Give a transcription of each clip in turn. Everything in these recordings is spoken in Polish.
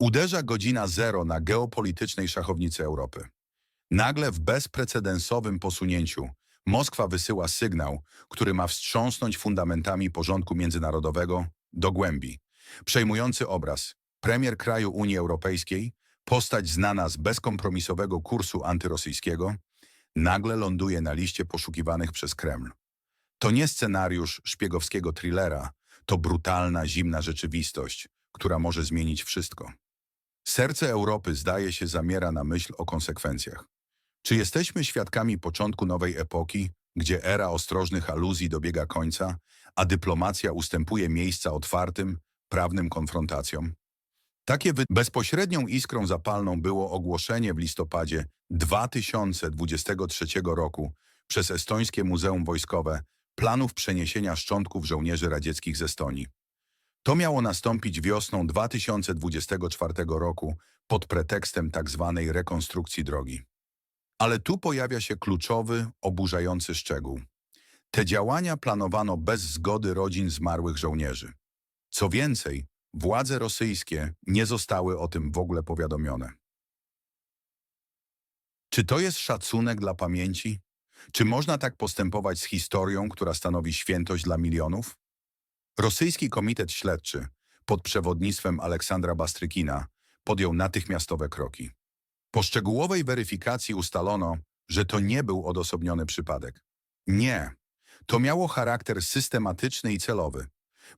Uderza godzina zero na geopolitycznej szachownicy Europy. Nagle w bezprecedensowym posunięciu Moskwa wysyła sygnał, który ma wstrząsnąć fundamentami porządku międzynarodowego do głębi. Przejmujący obraz. Premier kraju Unii Europejskiej, postać znana z bezkompromisowego kursu antyrosyjskiego, nagle ląduje na liście poszukiwanych przez Kreml. To nie scenariusz szpiegowskiego thrillera, to brutalna, zimna rzeczywistość, która może zmienić wszystko. Serce Europy zdaje się zamiera na myśl o konsekwencjach. Czy jesteśmy świadkami początku nowej epoki, gdzie era ostrożnych aluzji dobiega końca, a dyplomacja ustępuje miejsca otwartym, prawnym konfrontacjom? Takie bezpośrednią iskrą zapalną było ogłoszenie w listopadzie 2023 roku przez Estońskie Muzeum Wojskowe planów przeniesienia szczątków żołnierzy radzieckich z Estonii. To miało nastąpić wiosną 2024 roku pod pretekstem tzw. rekonstrukcji drogi. Ale tu pojawia się kluczowy, oburzający szczegół. Te działania planowano bez zgody rodzin zmarłych żołnierzy. Co więcej, władze rosyjskie nie zostały o tym w ogóle powiadomione. Czy to jest szacunek dla pamięci? Czy można tak postępować z historią, która stanowi świętość dla milionów? Rosyjski Komitet Śledczy pod przewodnictwem Aleksandra Bastrykina podjął natychmiastowe kroki. Po szczegółowej weryfikacji ustalono, że to nie był odosobniony przypadek. Nie, to miało charakter systematyczny i celowy.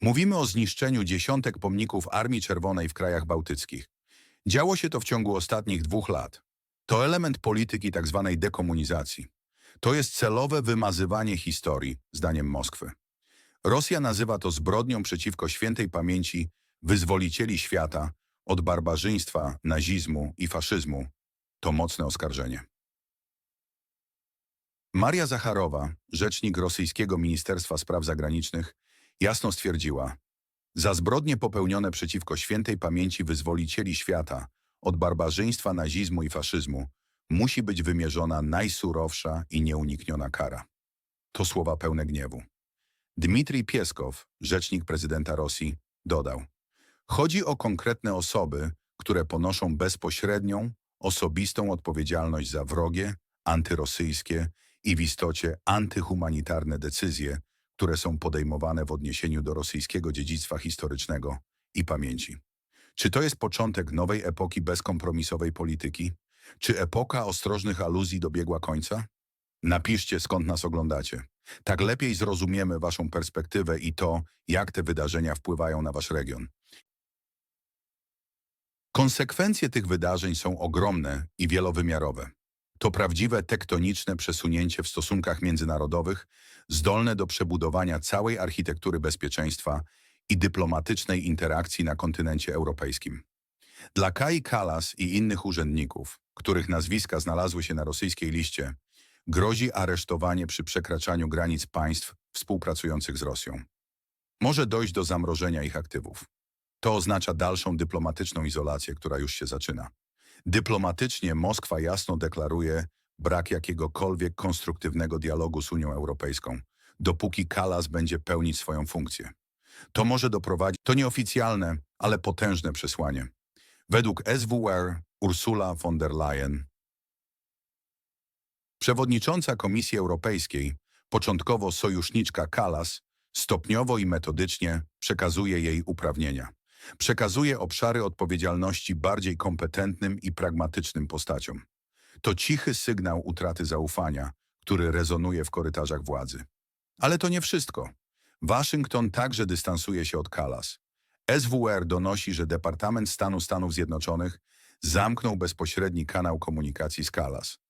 Mówimy o zniszczeniu dziesiątek pomników Armii Czerwonej w krajach bałtyckich. Działo się to w ciągu ostatnich dwóch lat. To element polityki tzw. dekomunizacji. To jest celowe wymazywanie historii, zdaniem Moskwy. Rosja nazywa to zbrodnią przeciwko świętej pamięci wyzwolicieli świata od barbarzyństwa, nazizmu i faszyzmu. To mocne oskarżenie. Maria Zacharowa, rzecznik rosyjskiego Ministerstwa Spraw Zagranicznych, jasno stwierdziła, za zbrodnie popełnione przeciwko świętej pamięci wyzwolicieli świata od barbarzyństwa, nazizmu i faszyzmu musi być wymierzona najsurowsza i nieunikniona kara. To słowa pełne gniewu. Dmitrij Pieskow, rzecznik prezydenta Rosji, dodał Chodzi o konkretne osoby, które ponoszą bezpośrednią, osobistą odpowiedzialność za wrogie, antyrosyjskie i w istocie antyhumanitarne decyzje, które są podejmowane w odniesieniu do rosyjskiego dziedzictwa historycznego i pamięci. Czy to jest początek nowej epoki bezkompromisowej polityki? Czy epoka ostrożnych aluzji dobiegła końca? Napiszcie, skąd nas oglądacie. Tak lepiej zrozumiemy Waszą perspektywę i to, jak te wydarzenia wpływają na Wasz region. Konsekwencje tych wydarzeń są ogromne i wielowymiarowe. To prawdziwe tektoniczne przesunięcie w stosunkach międzynarodowych, zdolne do przebudowania całej architektury bezpieczeństwa i dyplomatycznej interakcji na kontynencie europejskim. Dla Kai Kalas i innych urzędników, których nazwiska znalazły się na rosyjskiej liście, grozi aresztowanie przy przekraczaniu granic państw współpracujących z Rosją. Może dojść do zamrożenia ich aktywów. To oznacza dalszą dyplomatyczną izolację, która już się zaczyna. Dyplomatycznie Moskwa jasno deklaruje brak jakiegokolwiek konstruktywnego dialogu z Unią Europejską, dopóki Kalas będzie pełnić swoją funkcję. To może doprowadzić, to nieoficjalne, ale potężne przesłanie. Według SWR Ursula von der Leyen, przewodnicząca Komisji Europejskiej, początkowo sojuszniczka Kalas, stopniowo i metodycznie przekazuje jej uprawnienia. Przekazuje obszary odpowiedzialności bardziej kompetentnym i pragmatycznym postaciom. To cichy sygnał utraty zaufania, który rezonuje w korytarzach władzy. Ale to nie wszystko. Waszyngton także dystansuje się od Kalas. SWR donosi, że Departament Stanu Stanów Zjednoczonych zamknął bezpośredni kanał komunikacji z Kalas.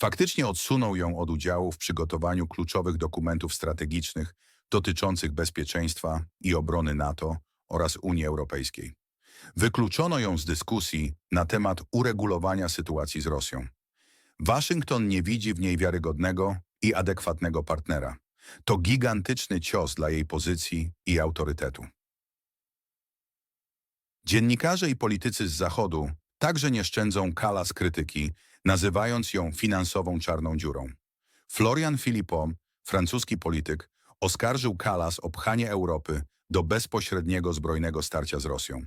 Faktycznie odsunął ją od udziału w przygotowaniu kluczowych dokumentów strategicznych dotyczących bezpieczeństwa i obrony NATO oraz Unii Europejskiej. Wykluczono ją z dyskusji na temat uregulowania sytuacji z Rosją. Waszyngton nie widzi w niej wiarygodnego i adekwatnego partnera. To gigantyczny cios dla jej pozycji i autorytetu. Dziennikarze i politycy z Zachodu także nie szczędzą kala z krytyki, nazywając ją finansową czarną dziurą. Florian Philippot, francuski polityk, oskarżył Kalas o pchanie Europy do bezpośredniego zbrojnego starcia z Rosją.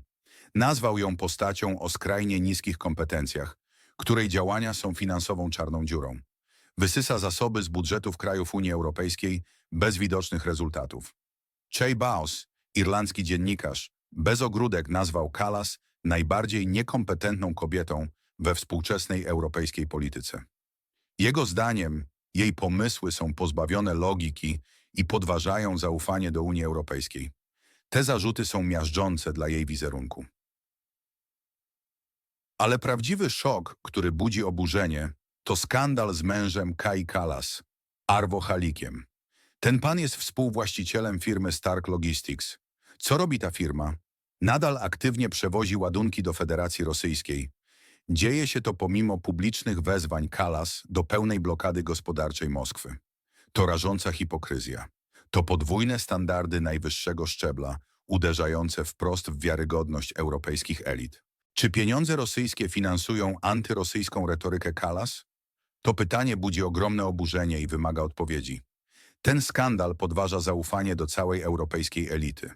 Nazwał ją postacią o skrajnie niskich kompetencjach, której działania są finansową czarną dziurą. Wysysa zasoby z budżetów krajów Unii Europejskiej bez widocznych rezultatów. Jay Baus, irlandzki dziennikarz, bez ogródek nazwał Kallas najbardziej niekompetentną kobietą we współczesnej europejskiej polityce. Jego zdaniem jej pomysły są pozbawione logiki i podważają zaufanie do Unii Europejskiej. Te zarzuty są miażdżące dla jej wizerunku. Ale prawdziwy szok, który budzi oburzenie, to skandal z mężem Kai Kallas, Arvo Halikiem. Ten pan jest współwłaścicielem firmy Stark Logistics. Co robi ta firma? Nadal aktywnie przewozi ładunki do Federacji Rosyjskiej. Dzieje się to pomimo publicznych wezwań Kalas do pełnej blokady gospodarczej Moskwy. To rażąca hipokryzja. To podwójne standardy najwyższego szczebla, uderzające wprost w wiarygodność europejskich elit. Czy pieniądze rosyjskie finansują antyrosyjską retorykę Kalas? To pytanie budzi ogromne oburzenie i wymaga odpowiedzi. Ten skandal podważa zaufanie do całej europejskiej elity.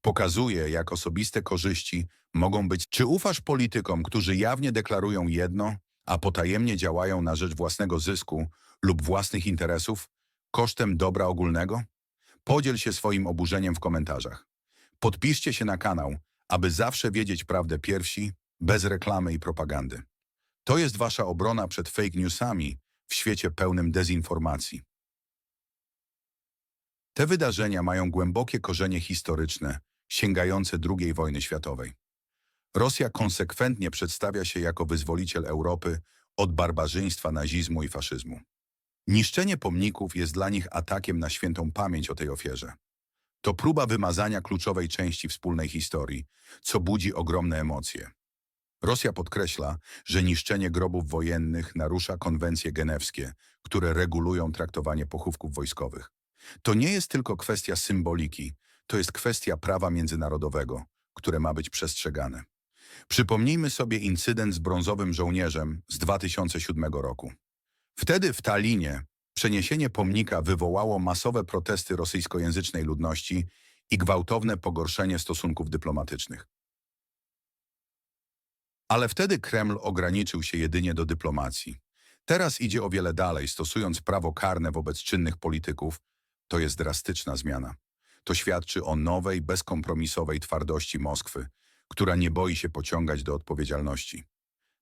Pokazuje, jak osobiste korzyści mogą być. Czy ufasz politykom, którzy jawnie deklarują jedno, a potajemnie działają na rzecz własnego zysku lub własnych interesów kosztem dobra ogólnego? Podziel się swoim oburzeniem w komentarzach. Podpiszcie się na kanał, aby zawsze wiedzieć prawdę pierwsi, bez reklamy i propagandy. To jest wasza obrona przed fake newsami w świecie pełnym dezinformacji. Te wydarzenia mają głębokie korzenie historyczne, sięgające II wojny światowej. Rosja konsekwentnie przedstawia się jako wyzwoliciel Europy od barbarzyństwa nazizmu i faszyzmu. Niszczenie pomników jest dla nich atakiem na świętą pamięć o tej ofierze. To próba wymazania kluczowej części wspólnej historii, co budzi ogromne emocje. Rosja podkreśla, że niszczenie grobów wojennych narusza konwencje genewskie, które regulują traktowanie pochówków wojskowych. To nie jest tylko kwestia symboliki, to jest kwestia prawa międzynarodowego, które ma być przestrzegane. Przypomnijmy sobie incydent z brązowym żołnierzem z 2007 roku. Wtedy w Tallinie przeniesienie pomnika wywołało masowe protesty rosyjskojęzycznej ludności i gwałtowne pogorszenie stosunków dyplomatycznych. Ale wtedy Kreml ograniczył się jedynie do dyplomacji. Teraz idzie o wiele dalej, stosując prawo karne wobec czynnych polityków. To jest drastyczna zmiana. To świadczy o nowej, bezkompromisowej twardości Moskwy, która nie boi się pociągać do odpowiedzialności.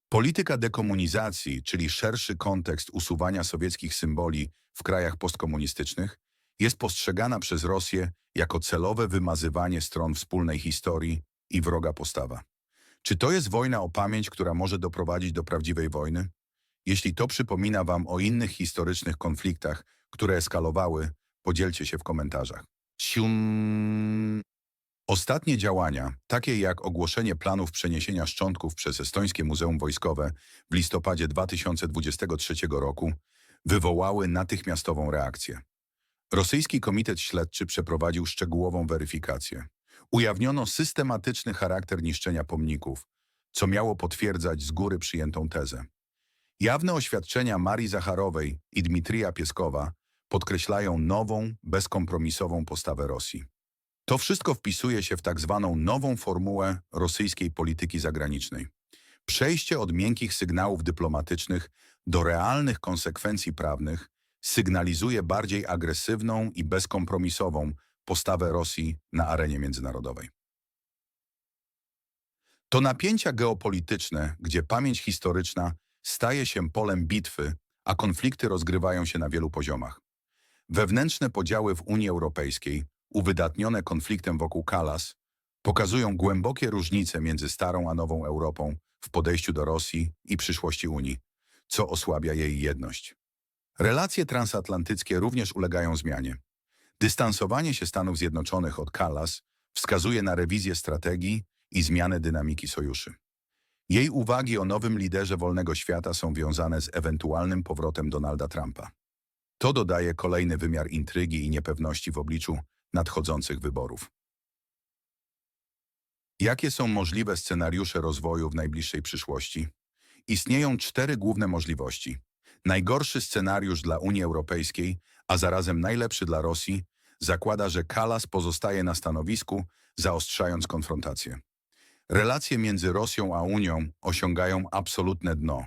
Polityka dekomunizacji, czyli szerszy kontekst usuwania sowieckich symboli w krajach postkomunistycznych, jest postrzegana przez Rosję jako celowe wymazywanie stron wspólnej historii i wroga postawa. Czy to jest wojna o pamięć, która może doprowadzić do prawdziwej wojny? Jeśli to przypomina Wam o innych historycznych konfliktach, które eskalowały, podzielcie się w komentarzach. Sium. Ostatnie działania, takie jak ogłoszenie planów przeniesienia szczątków przez Estońskie Muzeum Wojskowe w listopadzie 2023 roku, wywołały natychmiastową reakcję. Rosyjski Komitet Śledczy przeprowadził szczegółową weryfikację. Ujawniono systematyczny charakter niszczenia pomników, co miało potwierdzać z góry przyjętą tezę. Jawne oświadczenia Marii Zacharowej i Dmitrija Pieskowa podkreślają nową, bezkompromisową postawę Rosji. To wszystko wpisuje się w tak zwaną nową formułę rosyjskiej polityki zagranicznej. Przejście od miękkich sygnałów dyplomatycznych do realnych konsekwencji prawnych sygnalizuje bardziej agresywną i bezkompromisową postawę Rosji na arenie międzynarodowej. To napięcia geopolityczne, gdzie pamięć historyczna staje się polem bitwy, a konflikty rozgrywają się na wielu poziomach. Wewnętrzne podziały w Unii Europejskiej, uwydatnione konfliktem wokół Kalas, pokazują głębokie różnice między starą a nową Europą w podejściu do Rosji i przyszłości Unii, co osłabia jej jedność. Relacje transatlantyckie również ulegają zmianie. Dystansowanie się Stanów Zjednoczonych od Kalas wskazuje na rewizję strategii i zmianę dynamiki sojuszy. Jej uwagi o nowym liderze wolnego świata są wiązane z ewentualnym powrotem Donalda Trumpa. To dodaje kolejny wymiar intrygi i niepewności w obliczu nadchodzących wyborów. Jakie są możliwe scenariusze rozwoju w najbliższej przyszłości? Istnieją cztery główne możliwości. Najgorszy scenariusz dla Unii Europejskiej, a zarazem najlepszy dla Rosji, zakłada, że Kalas pozostaje na stanowisku, zaostrzając konfrontację. Relacje między Rosją a Unią osiągają absolutne dno.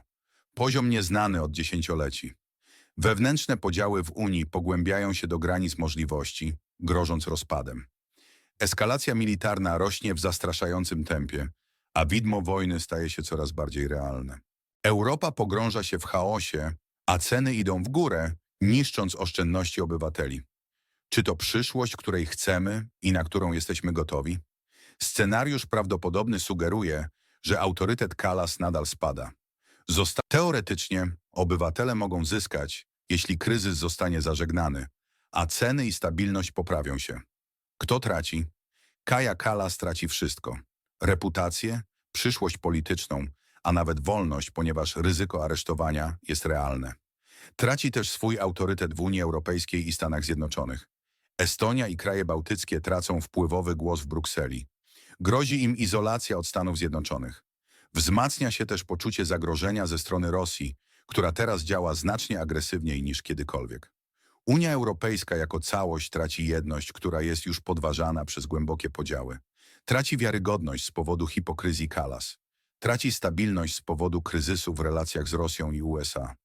Poziom nieznany od dziesięcioleci. Wewnętrzne podziały w Unii pogłębiają się do granic możliwości, grożąc rozpadem. Eskalacja militarna rośnie w zastraszającym tempie, a widmo wojny staje się coraz bardziej realne. Europa pogrąża się w chaosie, a ceny idą w górę, niszcząc oszczędności obywateli. Czy to przyszłość, której chcemy i na którą jesteśmy gotowi? Scenariusz prawdopodobny sugeruje, że autorytet Kalas nadal spada. Zosta Teoretycznie obywatele mogą zyskać, jeśli kryzys zostanie zażegnany, a ceny i stabilność poprawią się. Kto traci? Kaja Kalas traci wszystko. Reputację, przyszłość polityczną, a nawet wolność, ponieważ ryzyko aresztowania jest realne. Traci też swój autorytet w Unii Europejskiej i Stanach Zjednoczonych. Estonia i kraje bałtyckie tracą wpływowy głos w Brukseli. Grozi im izolacja od Stanów Zjednoczonych. Wzmacnia się też poczucie zagrożenia ze strony Rosji, która teraz działa znacznie agresywniej niż kiedykolwiek. Unia Europejska jako całość traci jedność, która jest już podważana przez głębokie podziały. Traci wiarygodność z powodu hipokryzji Kalas. Traci stabilność z powodu kryzysu w relacjach z Rosją i USA.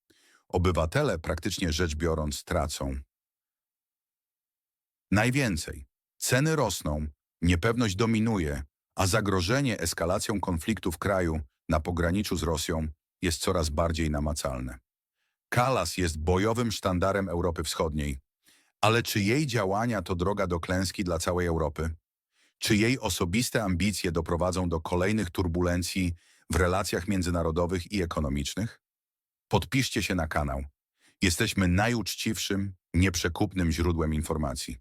Obywatele, praktycznie rzecz biorąc, tracą. Najwięcej. Ceny rosną, niepewność dominuje, a zagrożenie eskalacją konfliktu w kraju na pograniczu z Rosją jest coraz bardziej namacalne. Kalas jest bojowym sztandarem Europy Wschodniej, ale czy jej działania to droga do klęski dla całej Europy? Czy jej osobiste ambicje doprowadzą do kolejnych turbulencji w relacjach międzynarodowych i ekonomicznych? Podpiszcie się na kanał. Jesteśmy najuczciwszym, nieprzekupnym źródłem informacji.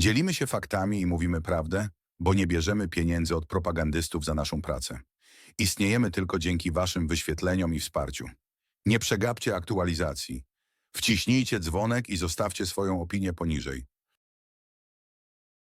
Dzielimy się faktami i mówimy prawdę, bo nie bierzemy pieniędzy od propagandystów za naszą pracę. Istniejemy tylko dzięki waszym wyświetleniom i wsparciu. Nie przegapcie aktualizacji. Wciśnijcie dzwonek i zostawcie swoją opinię poniżej.